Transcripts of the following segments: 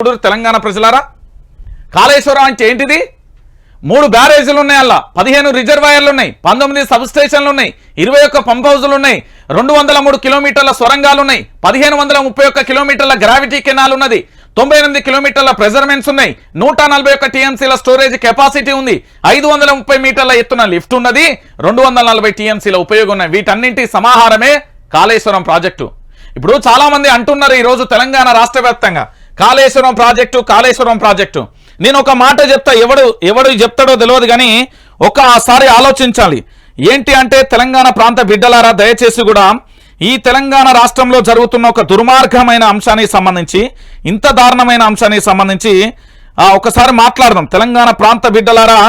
ఇప్పుడు తెలంగాణ ప్రజలారా? కాళేశ్వరం అంటే ఏంటిది? మూడు బ్యారేజీలు ఉన్నాయి అలా పదిహేను రిజర్వాయర్లు ఉన్నాయి. పంతొమ్మిది సబ్ స్టేషన్లు ఉన్నాయి. ఇరవై ఒక్క పంప్ హౌజులు ఉన్నాయి. రెండు వందల మూడు కిలోమీటర్ల సొరంగాలు ఉన్నాయి. పదిహేను వందల ముప్పై ఒక్క కిలోమీటర్ల గ్రావిటీ కెనాల్ ఉన్నది. తొంభై ఎనిమిది కిలోమీటర్ల ప్రెజర్మెంట్స్ ఉన్నాయి. నూట నలభై ఒక్క టీఎంసీల స్టోరేజ్ కెపాసిటీ ఉంది. ఐదు వందల ముప్పై మీటర్ల ఎత్తున లిఫ్ట్ ఉన్నది. రెండు వందల నలభై టీఎంసీల ఉపయోగం ఉన్నాయి. వీటన్నింటి సమాహారమే కాళేశ్వరం ప్రాజెక్టు. ఇప్పుడు చాలా మంది అంటున్నారు ఈ రోజు తెలంగాణ రాష్ట్ర వ్యాప్తంగా కాళేశ్వరం ప్రాజెక్టు కాళేశ్వరం ప్రాజెక్టు. నేను ఒక మాట చెప్తా ఎవడు ఎవడు చెప్తాడో తెలియదు కానీ ఒకసారి ఆలోచించాలి. ఏంటి అంటే తెలంగాణ ప్రాంత బిడ్డలారా దయచేసి కూడా ఈ తెలంగాణ రాష్ట్రంలో జరుగుతున్న ఒక దుర్మార్గమైన అంశానికి సంబంధించి ఇంత దారుణమైన అంశానికి సంబంధించి ఒకసారి మాట్లాడదాం. తెలంగాణ ప్రాంత బిడ్డలారా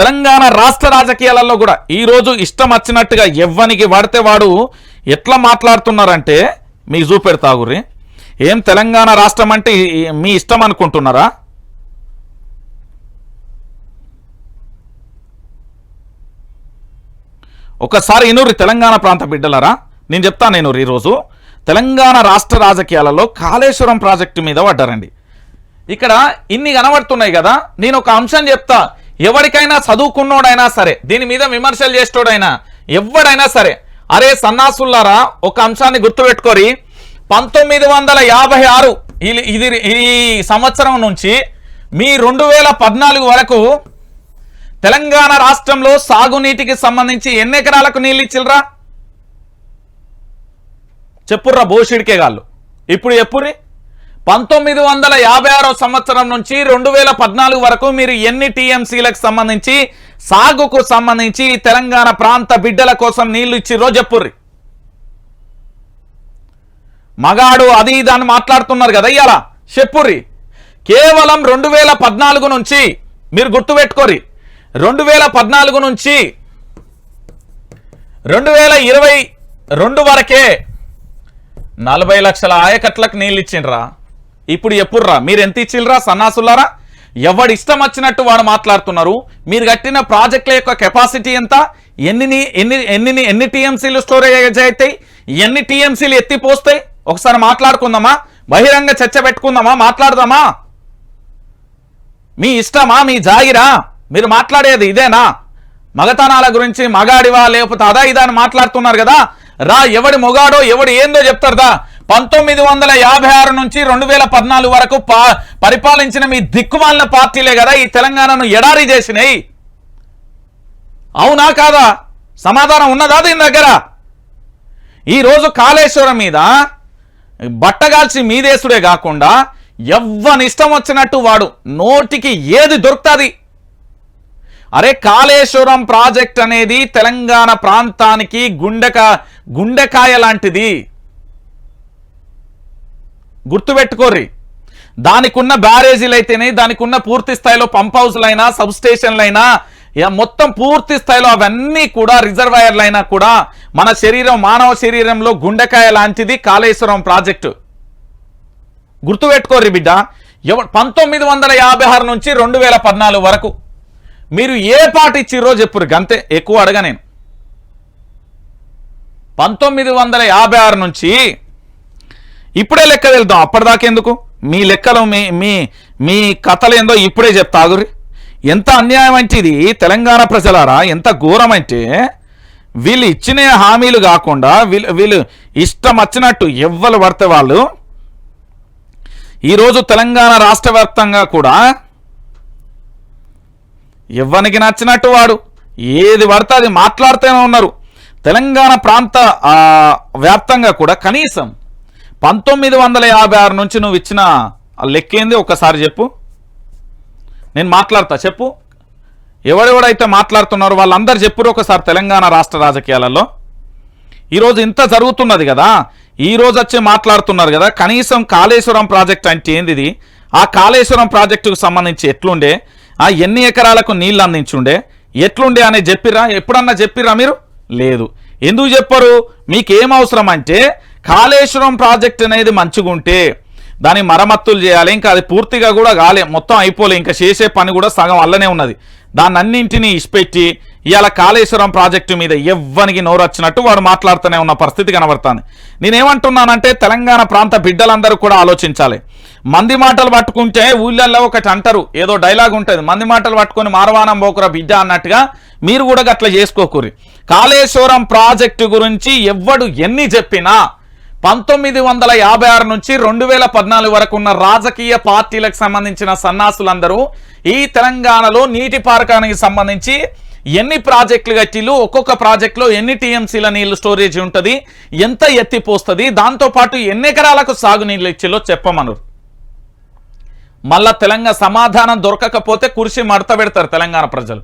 తెలంగాణ రాష్ట్ర రాజకీయాలలో కూడా ఈరోజు ఇష్టం వచ్చినట్టుగా ఎవ్వనికి వాడితే వాడు ఎట్లా మాట్లాడుతున్నారంటే మీకు చూపెడతా గుర్రి. ఏం తెలంగాణ రాష్ట్రం అంటే మీ ఇష్టం అనుకుంటున్నారా? ఒకసారి ఇనూరి తెలంగాణ ప్రాంత బిడ్డలరా నేను చెప్తాను నేను ఈరోజు. తెలంగాణ రాష్ట్ర రాజకీయాలలో కాళేశ్వరం ప్రాజెక్టు మీద పడ్డారండి. ఇక్కడ ఇన్ని కనబడుతున్నాయి కదా నేను ఒక అంశం చెప్తా. ఎవరికైనా చదువుకున్నోడైనా సరే దీని మీద విమర్శలు చేసేటోడైనా ఎవడైనా సరే అరే సన్నాసుల్లారా ఒక అంశాన్ని గుర్తుపెట్టుకోరి పంతొమ్మిది వందల యాభై ఆరు ఇది ఇది ఈ సంవత్సరం నుంచి మీ రెండు వేల పద్నాలుగు వరకు తెలంగాణ రాష్ట్రంలో సాగునీటికి సంబంధించి ఎన్ని ఎకరాలకు నీళ్ళు ఇచ్చిల్రా? చెప్పుర్రా బోషిడికే గాళ్ళు. ఇప్పుడు చెప్పుర్రి? పంతొమ్మిది వందల యాభై ఆరో సంవత్సరం నుంచి రెండు వేల పద్నాలుగు వరకు మీరు ఎన్ని టీఎంసీలకు సంబంధించి సాగుకు సంబంధించి తెలంగాణ ప్రాంత బిడ్డల కోసం నీళ్ళు ఇచ్చిర్రో చెప్పుర్రి? మగాడు అది దాన్ని మాట్లాడుతున్నారు కదా ఇవాళ చెప్పుర్రి. కేవలం రెండు వేల పద్నాలుగు నుంచి మీరు గుర్తుపెట్టుకోరి రెండు వేల పద్నాలుగు నుంచి రెండు వేల ఇరవై రెండు వరకే నలభై లక్షల ఆయకట్లకు నీళ్ళు ఇచ్చిండ్రా. ఇప్పుడు ఎప్పుడురా? మీరు ఎంత ఇచ్చిండ్రా సన్నాసులారా? ఎవడి ఇష్టం వచ్చినట్టు వాడు మాట్లాడుతున్నారు. మీరు కట్టిన ప్రాజెక్టుల యొక్క కెపాసిటీ ఎంత? ఎన్ని ఎన్ని ఎన్ని ఎన్ని టీఎంసీలు స్టోరేజ్ అవుతాయి ఎన్ని టీఎంసీలు ఎత్తిపోస్తాయి? ఒకసారి మాట్లాడుకుందామా? బహిరంగ చర్చ పెట్టుకుందామా? మాట్లాడదామా? మీ ఇష్టమా? మీ జాగిరా? మీరు మాట్లాడేది ఇదేనా? మగతనాల గురించి మగాడివా లేకపోతే అదా ఇదా అని మాట్లాడుతున్నారు కదా? రా ఎవడి మొగాడో ఎవడు ఏందో చెప్తారుదా పంతొమ్మిది వందల యాభై ఆరు నుంచి రెండు వేల పద్నాలుగు వరకు పరిపాలించిన మీ దిక్కుమాలిన పార్టీలే కదా ఈ తెలంగాణను ఎడారి చేసినాయి. అవునా కాదా? సమాధానం ఉన్నదా దీని దగ్గర? ఈరోజు కాళేశ్వరం మీద బట్టగాల్చి మీదేసుడే కాకుండా ఎవ్వనిష్టం వచ్చినట్టు వాడు నోటికి ఏది దొరుకుతుంది? అరే కాళేశ్వరం ప్రాజెక్ట్ అనేది తెలంగాణ ప్రాంతానికి గుండెక గుండెకాయ లాంటిది. గుర్తుపెట్టుకోర్రి. దానికి ఉన్న బ్యారేజీలు అయితేనే దానికి ఉన్న పూర్తి స్థాయిలో పంప్ హౌస్లైనా సబ్ స్టేషన్లైనా ఇక మొత్తం పూర్తి స్థాయిలో అవన్నీ కూడా రిజర్వాయర్లు అయినా కూడా మన శరీరం మానవ శరీరంలో గుండెకాయ లాంటిది కాళేశ్వరం ప్రాజెక్టు. గుర్తుపెట్టుకోర్రి బిడ్డ ఎవ పంతొమ్మిది వందల యాభై ఆరు నుంచి రెండు వేల పద్నాలుగు వరకు మీరు ఏ పాట ఇచ్చిర్రో చెప్పురు గంతే ఎక్కువ అడగ నేను. పంతొమ్మిది వందల యాభై ఆరు నుంచి ఇప్పుడే లెక్క వెళ్దాం అప్పటిదాకా ఎందుకు? మీ లెక్కలు మీ మీ మీ కథలు ఏందో ఇప్పుడే చెప్తా ఆగురి ఎంత అన్యాయం అంటే ఇది తెలంగాణ ప్రజలారా ఎంత ఘోరం అంటే వీళ్ళు ఇచ్చిన హామీలు కాకుండా వీళ్ళు వీళ్ళు ఇష్టం వచ్చినట్టు ఎవ్వరు పడితే వాళ్ళు ఈరోజు తెలంగాణ రాష్ట్ర వ్యాప్తంగా కూడా ఎవ్వనికి నచ్చినట్టు వాడు. ఏది పడితే అది మాట్లాడుతూనే ఉన్నారు. తెలంగాణ ప్రాంత వ్యాప్తంగా కూడా కనీసం పంతొమ్మిది వందల యాభై ఆరు నుంచి నువ్వు ఇచ్చిన లెక్కేంది? ఒకసారి చెప్పు. నేను మాట్లాడతా చెప్పు. ఎవడెవడైతే మాట్లాడుతున్నారో వాళ్ళందరూ చెప్పురు ఒకసారి తెలంగాణ రాష్ట్ర రాజకీయాలలో. ఈరోజు ఇంత జరుగుతున్నది కదా ఈ రోజు వచ్చి మాట్లాడుతున్నారు కదా కనీసం కాళేశ్వరం ప్రాజెక్ట్ అంటే ఏంది ఆ కాళేశ్వరం ప్రాజెక్టుకు సంబంధించి ఎట్లుండే? ఆ ఎన్ని ఎకరాలకు నీళ్ళు అందించుండే? ఎట్లుండే అనే చెప్పిరా? ఎప్పుడన్నా చెప్పిరా మీరు? లేదు. ఎందుకు చెప్పరు? మీకు ఏం అవసరం అంటే కాళేశ్వరం ప్రాజెక్ట్ అనేది మంచిగుంటే దాని మరమ్మత్తులు చేయాలి. ఇంకా అది పూర్తిగా కూడా కాలే. మొత్తం అయిపోలే. ఇంకా చేసే పని కూడా సగం అల్లనే ఉన్నది. దాన్ని అన్నింటినీ ఇష్పెట్టి ఇవాళ కాళేశ్వరం ప్రాజెక్టు మీద ఎవ్వనికి నోరు వచ్చినట్టు వాడు మాట్లాడుతూనే ఉన్న పరిస్థితి కనబడుతుంది. నేనేమంటున్నానంటే తెలంగాణ ప్రాంత బిడ్డలందరూ కూడా ఆలోచించాలి. మంది మాటలు పట్టుకుంటే ఊళ్ళల్లో ఒకటి అంటారు. ఏదో డైలాగ్ ఉంటుంది. మంది మాటలు పట్టుకొని మారవానం పోకురా బిడ్డ అన్నట్టుగా మీరు కూడా అట్లా చేసుకోకూరి కాళేశ్వరం ప్రాజెక్టు గురించి ఎవ్వడు ఎన్ని చెప్పినా పంతొమ్మిది వందల యాభై ఆరు నుంచి రెండు వేల పద్నాలుగు వరకు ఉన్న రాజకీయ పార్టీలకు సంబంధించిన సన్నాసులందరూ ఈ తెలంగాణలో నీటి పారకానికి సంబంధించి ఎన్ని ప్రాజెక్టులు కట్టిలు ఒక్కొక్క ప్రాజెక్టులో ఎన్ని టీఎంసీల నీళ్ళు స్టోరేజ్ ఉంటుంది ఎంత ఎత్తిపోస్తుంది దాంతోపాటు ఎన్ని ఎకరాలకు సాగునీళ్ళు ఇచ్చిలో చెప్పమనరు మళ్ళా తెలంగాణ సమాధానం దొరకకపోతే కురిసి మడత పెడతారు తెలంగాణ ప్రజలు.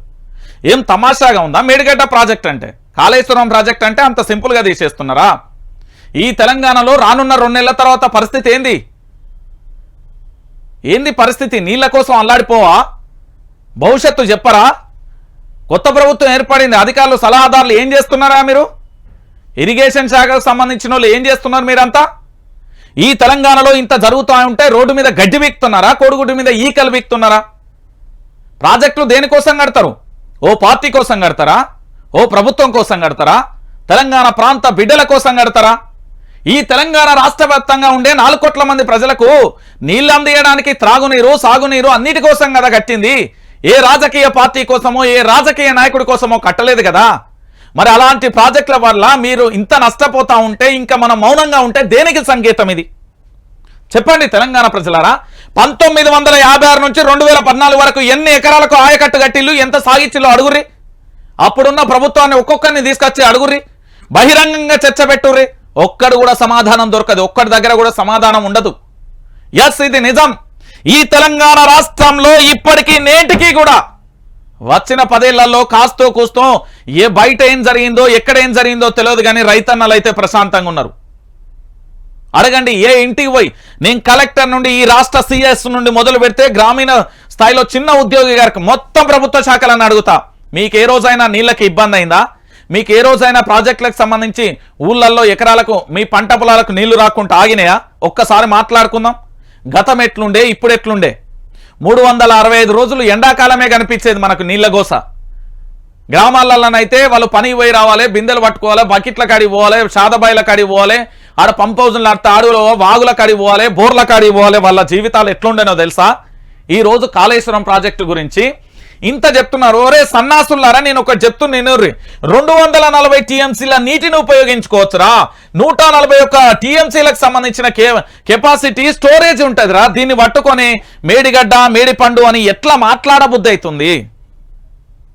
ఏం తమాషాగా ఉందా? మేడిగడ్డ ప్రాజెక్ట్ అంటే కాళేశ్వరం ప్రాజెక్ట్ అంటే అంత సింపుల్గా తీసేస్తున్నారా? ఈ తెలంగాణలో రానున్న రెండేళ్ళ తర్వాత పరిస్థితి ఏంది? ఏంది పరిస్థితి? నీళ్ళ కోసం అల్లాడిపోవా? భవిష్యత్తు చెప్పరా? కొత్త ప్రభుత్వం ఏర్పడింది అధికారులు సలహాదారులు ఏం చేస్తున్నారా మీరు? ఇరిగేషన్ శాఖకు సంబంధించిన వాళ్ళు ఏం చేస్తున్నారు మీరంతా? ఈ తెలంగాణలో ఇంత జరుగుతూ ఉంటే రోడ్డు మీద గడ్డి వీక్తున్నారా? కోడిగుడ్డు మీద ఈకలు వీక్తున్నారా? ప్రాజెక్టులు దేనికోసం కడతారు? ఓ పార్టీ కోసం కడతారా? ఓ ప్రభుత్వం కోసం కడతారా? తెలంగాణ ప్రాంత బిడ్డల కోసం కడతారా? ఈ తెలంగాణ రాష్ట్ర వ్యాప్తంగా ఉండే నాలుగు కోట్ల మంది ప్రజలకు నీళ్ళు అందియడానికి త్రాగునీరు సాగునీరు అన్నిటి కోసం కదా కట్టింది. ఏ రాజకీయ పార్టీ కోసమో ఏ రాజకీయ నాయకుడి కోసమో కట్టలేదు కదా. మరి అలాంటి ప్రాజెక్టుల వల్ల మీరు ఇంత నష్టపోతా ఉంటే ఇంకా మనం మౌనంగా ఉంటే దేనికి సంకేతం ఇది? చెప్పండి తెలంగాణ ప్రజలారా. పంతొమ్మిది వందల యాభై ఆరు నుంచి రెండు వేల పద్నాలుగు వరకు ఎన్ని ఎకరాలకు ఆయకట్టు కట్టిల్లు ఎంత సాగిచ్చిల్లో అడుగుర్రి? అప్పుడున్న ప్రభుత్వాన్ని ఒక్కొక్కరిని తీసుకొచ్చి అడుగుర్రి? బహిరంగంగా చర్చ పెట్టుర్రి? ఒక్కడు కూడా సమాధానం దొరకదు. ఒక్కడి దగ్గర కూడా సమాధానం ఉండదు. ఎస్ ఇది నిజం. ఈ తెలంగాణ రాష్ట్రంలో ఇప్పటికీ నేటికి కూడా వచ్చిన పదేళ్ళలో కాస్తో కూస్తో ఏ బయట ఏం జరిగిందో ఎక్కడ ఏం జరిగిందో తెలియదు కానీ రైతన్నలు అయితే ప్రశాంతంగా ఉన్నారు. అడగండి ఏ ఇంటికి పోయి? నేను కలెక్టర్ నుండి ఈ రాష్ట్ర సిఎస్ నుండి మొదలు పెడితే గ్రామీణ స్థాయిలో చిన్న ఉద్యోగి గారికి మొత్తం ప్రభుత్వ శాఖలను అడుగుతా. మీకు ఏ రోజైనా నీళ్ళకి ఇబ్బంది అయిందా? మీకు ఏ రోజైనా ప్రాజెక్టులకు సంబంధించి ఊళ్ళల్లో ఎకరాలకు మీ పంట పొలాలకు నీళ్ళు రాకుండా ఆగినాయా? ఒక్కసారి మాట్లాడుకుందాం. గతం ఎట్లుండే ఇప్పుడు ఎట్లుండే? మూడు వందల అరవై ఐదు రోజులు ఎండాకాలమే కనిపించేది మనకు నీళ్ళ గోస. గ్రామాలలోనైతే వాళ్ళు పని పోయి రావాలి బిందెలు పట్టుకోవాలి బకెట్ల కాడికి పోవాలి షాదబాయిల కాడికి పోవాలి ఆడ పంప్ హౌజులు నడితే అడవులో వాగుల కాడికి పోవాలి బోర్ల కాడికి పోవాలి వాళ్ళ జీవితాలు ఎట్లుండేనో తెలుసా? ఈ రోజు కాళేశ్వరం ప్రాజెక్టు గురించి ఇంత చెప్తున్నారు. ఒరే సన్నాసులారా నేను ఒకటి చెప్తున్నా రెండు వందల నలభై టీఎంసీల నీటిని ఉపయోగించుకోవచ్చురా. నూట నలభై ఒక్క టీఎంసీలకు సంబంధించిన కెపాసిటీ స్టోరేజ్ ఉంటుందిరా. దీన్ని పట్టుకొని మేడిగడ్డ మేడిపండు అని ఎట్లా మాట్లాడబుద్ధి అవుతుంది